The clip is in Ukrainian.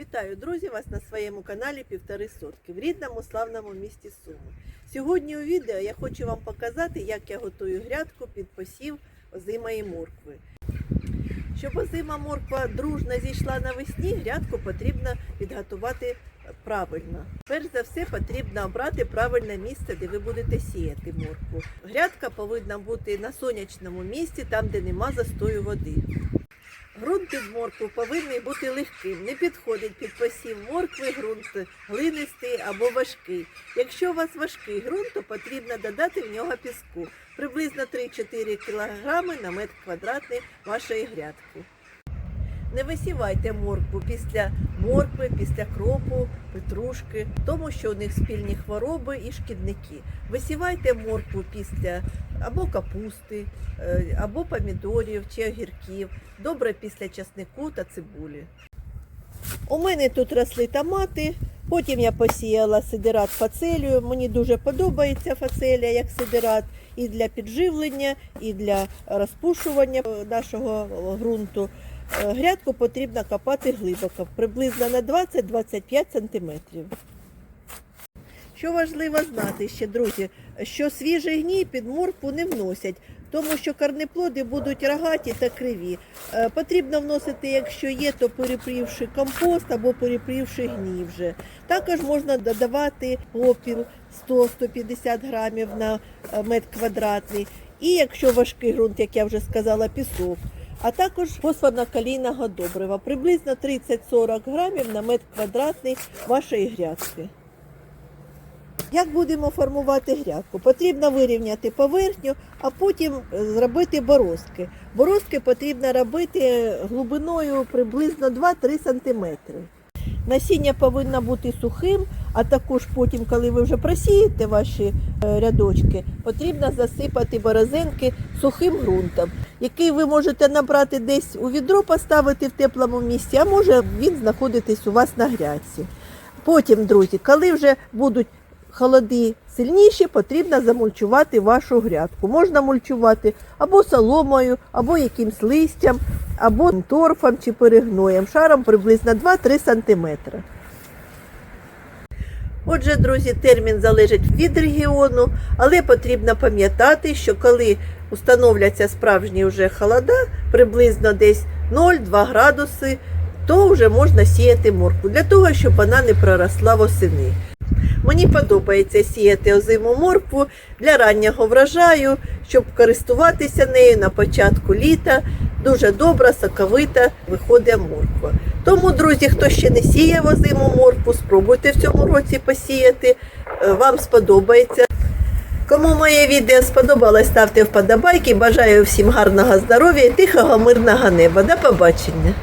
Вітаю, друзі, вас на своєму каналі Півтори сотки в рідному славному місті Суми. Сьогодні у відео я хочу вам показати, як я готую грядку під посів озимої моркви. Щоб озима морква дружно зійшла навесні, грядку потрібно підготувати правильно. Перш за все потрібно обрати правильне місце, де ви будете сіяти моркву. Грядка повинна бути на сонячному місці, там, де нема застою води. Ґрунт під моркву повинен бути легким. Не підходить під посів моркви ґрунт глинистий або важкий. Якщо у вас важкий ґрунт, то потрібно додати в нього піску. Приблизно 3-4 кг на метр квадратний вашої грядки. Не висівайте моркву після моркви, після кропу, петрушки, тому що у них спільні хвороби і шкідники. Висівайте моркву після або капусти, е, або помідорів чи огірків, добре після часнику та цибулі. У мене тут росли томати, потім я посіяла сидират фацелію. Мені дуже подобається фацелія як сидират і для підживлення, і для розпушування нашого ґрунту. Е, Грядку потрібно копати глибоко, приблизно на 20-25 см. Що важливо знати ще, друзі, що свіжий гній під моркву не вносять, тому що корнеплоди будуть рогаті та криві. Е, Потрібно вносити, якщо є, то перепрівши компост або перепрівши гній вже. Також можна додавати попіл 100-150 грамів на е, метр квадратний. І якщо важкий ґрунт, як я вже сказала, пісок. А також фосфорно-калійного добрива, приблизно 30-40 грамів на метр квадратний вашої грядки. Як будемо формувати грядку? Потрібно вирівняти поверхню, а потім е, зробити борозки. Борозки потрібно робити глибиною приблизно 2-3 см. Насіння повинно бути сухим, а також потім, коли ви вже просієте ваші е, рядочки, потрібно засипати борозинки сухим ґрунтом, який ви можете набрати десь у відро, поставити в теплому місці, а може він знаходитись у вас на грядці. Потім, друзі, коли вже будуть холоди сильніші, потрібно замульчувати вашу грядку. Можна мульчувати або соломою, або якимсь листям, або торфом чи перегноєм, шаром приблизно 2-3 см. Отже, друзі, термін залежить від регіону, але потрібно пам'ятати, що коли установляться справжні вже холода, приблизно десь 0-2 градуси, то вже можна сіяти моркву для того, щоб вона не проросла восени. Мені подобається сіяти озиму моркву для раннього врожаю, щоб користуватися нею на початку літа. Дуже добра, соковита виходить морква. Тому, друзі, хто ще не сіяв озиму моркву, спробуйте в цьому році посіяти. Е, Вам сподобається. Кому моє відео сподобалось, ставте вподобайки. Бажаю всім гарного здоров'я і тихого мирного неба. До побачення!